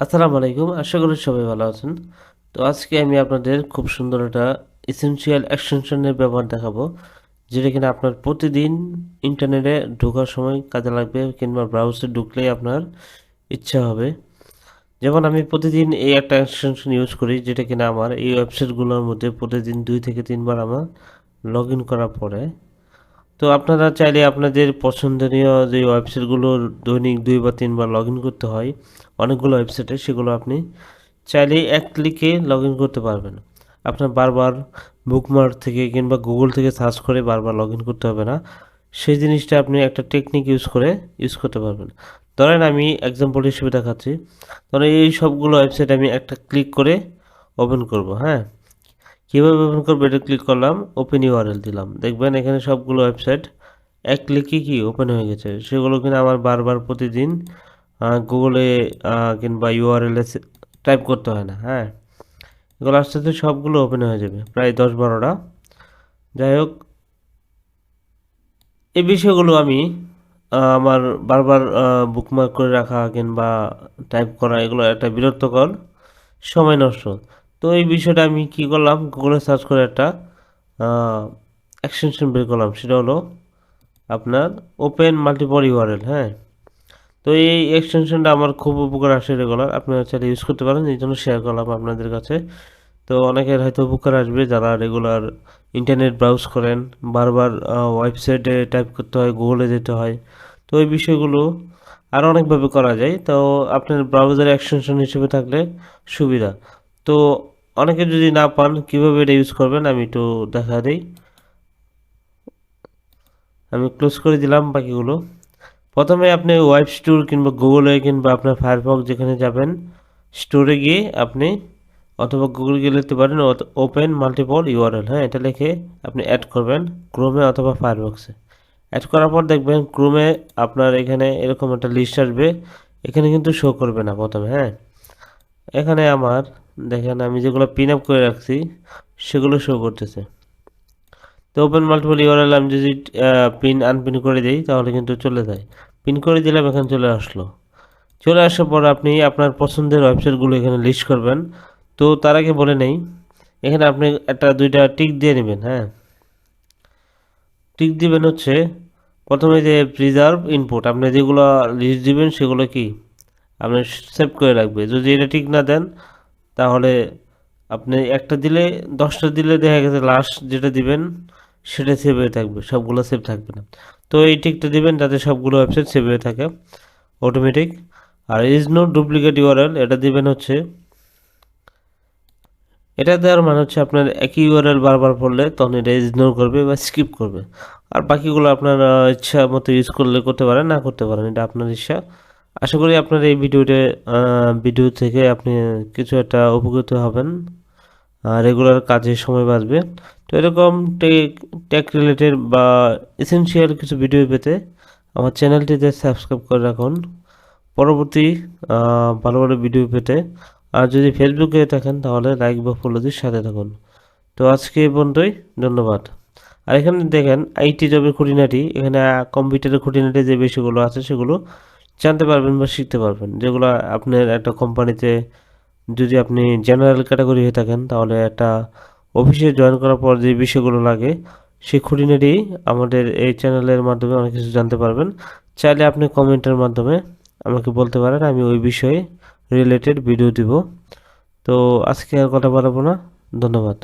আসসালামু আলাইকুম, আশা করি সবাই ভালো আছেন। তো আজকে আমি আপনাদের খুব সুন্দর একটা এসেনশিয়াল এক্সটেনশনের ব্যবহার দেখাবো, যেটা কিনা আপনার প্রতিদিন ইন্টারনেটে ঢোকার সময় কাজে লাগবে কিংবা ব্রাউজারে ঢুকলেই আপনার ইচ্ছা হবে। যেমন আমি প্রতিদিন এই একটা এক্সটেনশন ইউজ করি, যেটা কিনা আমার এই ওয়েবসাইটগুলোর মধ্যে প্রতিদিন দুই থেকে তিনবার আমার লগ ইন করার পরে। তো আপনারা চাইলে আপনাদের পছন্দনীয় যে ওয়েবসাইটগুলো দৈনিক দুই বা তিনবার লগ ইন করতে হয়, অনেকগুলো ওয়েবসাইটে সেগুলো আপনি চাইলে এক ক্লিকে লগ ইন করতে পারবেন। আপনার বারবার বুকমার্ক থেকে কিংবা গুগল থেকে সার্চ করে বারবার লগ ইন করতে হবে না। সেই জিনিসটা আপনি একটা টেকনিক ইউজ করে ইউজ করতে পারবেন। ধরেন আমি এক্সাম্পল হিসেবে দেখাচ্ছি। ধরেন এই সবগুলো ওয়েবসাইট আমি একটা ক্লিক করে ওপেন করব হ্যাঁ? কীভাবে ওপেন করব এটা ক্লিক করলাম ওপেন ইউআরএল দিলাম। দেখবেন এখানে সবগুলো ওয়েবসাইট এক ক্লিকে কি ওপেন হয়ে গেছে। সেগুলো কিনা আমার বারবার প্রতিদিন গুগলে কিংবা ইউআরএলে টাইপ করতে হয় না হ্যাঁ? এগুলো আস্তে আস্তে সবগুলো ওপেন হয়ে যাবে, প্রায় দশ বারোটা। যাই হোক, এই বিষয়গুলো আমি আমার বারবার বুকমার্ক করে রাখা কিংবা টাইপ করা, এগুলো একটা বিরক্তকর, সময় নষ্ট। তো এই বিষয়টা আমি কি করলাম? গুগলে সার্চ করে একটা এক্সটেনশন বের করলাম। সেটা হলো আপনার ওপেন মাল্টিপল ইউআরএল হ্যাঁ? তো এই এক্সটেনশনটা আমার খুব উপকার আসে রেগুলার আপনারা চাইলে ইউজ করতে পারেন। এই জন্য শেয়ার করলাম আপনাদের কাছে। তো অনেকের হয়তো উপকার আসবে যারা রেগুলার ইন্টারনেট ব্রাউজ করেন, বারবার ওয়েবসাইটে টাইপ করতে হয় গুগলে যেতে হয়। তো এই বিষয়গুলো আরও অনেকভাবে করা যায়। তো আপনার ব্রাউজার এক্সটেনশন হিসেবে থাকলে সুবিধা। তো অনেকে যদি না পান, কীভাবে এটা ইউজ করবেন? আমি একটু দেখা দিই। আমি ক্লোজ করে দিলাম বাকিগুলো। প্রথমে আপনি ওয়েব স্টোর কিংবা গুগলে কিংবা আপনার ফায়ারফক্স যেখানে যাবেন স্টোরে গিয়ে আপনি অথবা গুগল গিয়ে লিখতে পারেন ওপেন মাল্টিপল ইউআরএল হ্যাঁ এটা লিখে আপনি অ্যাড করবেন ক্রোমে অথবা ফায়ারফক্সে অ্যাড করার পর দেখবেন ক্রোমে আপনার এখানে এরকম একটা লিস্ট আসবে। এখানে কিন্তু শো করবে না প্রথমে হ্যাঁ। এখানে আমার, দেখেন আমি যেগুলো পিন আপ করে রাখছি, সেগুলো শো করতেছে। তো ওপেন মাল্টিপল ইউআরএল আমি যদি পিন আনপিন করে দিই, তাহলে কিন্তু চলে যায়। পিন করে দিলাম, এখানে চলে আসলো। চলে আসার পর আপনি আপনার পছন্দের ওয়েবসাইটগুলো এখানে লিস্ট করবেন। তো তার আগে বলে নেই, এখানে আপনি একটা, দুইটা টিক দিয়ে নেবেন হ্যাঁ? টিক দিবেন হচ্ছে, প্রথমে যে প্রিজার্ভ ইনপুট আপনি যেগুলো লিস্ট দিবেন, সেগুলো কি? আপনি সেভ করে রাখবে। যদি এটা ঠিক না দেন, তাহলে আপনি একটা দিলে, দশটা দিলে দেখা গেছে লাস্ট যেটা দিবেন, সেটা সেভ হয়ে থাকবে, সবগুলো সেভ থাকবে না। তো এই টিকটা দিবেন, যাতে সবগুলো ওয়েবসাইট সেভ হয়ে থাকে অটোমেটিক আর ইজ নো ডুপ্লিকেট ইউআরএল এটা দিবেন হচ্ছে, এটা দেওয়ার মানে হচ্ছে আপনার একই ইউআরএল বারবার পড়লে তখন এটা ইগনোর করবে বা স্কিপ করবে। আর বাকিগুলো আপনার ইচ্ছা মতো ইউজ করলে করতে পারেন, না করতে পারেন, এটা আপনার ইচ্ছা। আশা করি আপনার এই ভিডিওতে ভিডিও থেকে আপনি কিছু একটা উপকৃত হবেন রেগুলার কাজে সময় বাঁচবে। তো এরকম টেক টেক রিলেটেড বা এসেনশিয়াল কিছু ভিডিও পেতে আমার চ্যানেলটিতে সাবস্ক্রাইব করে রাখুন। পরবর্তী ভালো ভালো ভিডিও পেতে। আর যদি ফেসবুকে থাকেন তাহলে লাইক বা ফলো দিয়ে সাথে থাকুন। তো আজকে পর্যন্তই, ধন্যবাদ। আর এখানে দেখেন আইটি জবের খুঁটিনাটি, এখানে কম্পিউটারের খুঁটিনাটি যে বিষয়গুলো আছে সেগুলো জানতে পারবেন বা শিখতে পারবেন। যেগুলো আপনার একটা কোম্পানিতে যদি আপনি জেনারেল ক্যাটাগরি হয়ে থাকেন, তাহলে একটা অফিসে জয়েন করার পর যে বিষয়গুলো লাগে, সেই খুঁটিনাটি আমাদের এই চ্যানেলের মাধ্যমে অনেক কিছু জানতে পারবেন। চাইলে আপনি কমেন্টের মাধ্যমে আমাকে বলতে পারেন, আমি ওই বিষয়ে রিলেটেড ভিডিও দিব। তো আজকে আর কথা বাড়াবো না। ধন্যবাদ।